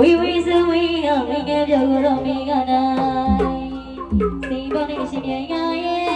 ဝီဝီစဝီကမိငယ်ပြောတော့မိကနိုင်စီပေါ်နေရှင်ရဲ့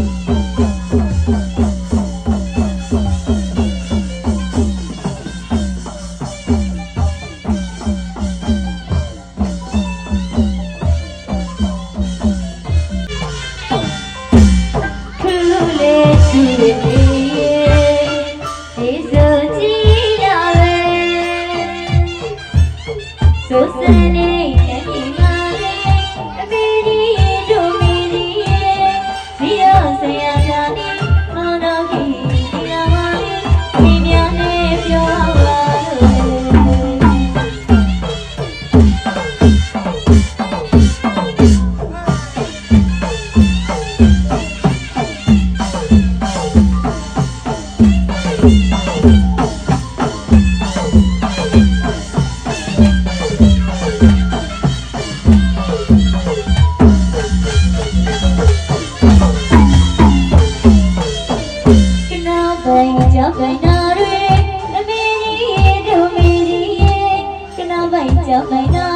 So sunny. ကြောက်ကြိုင်နာတွေနမေကြီးတို့မေကြီးကနာပိုင်ကြောက်ကြိုင်နာ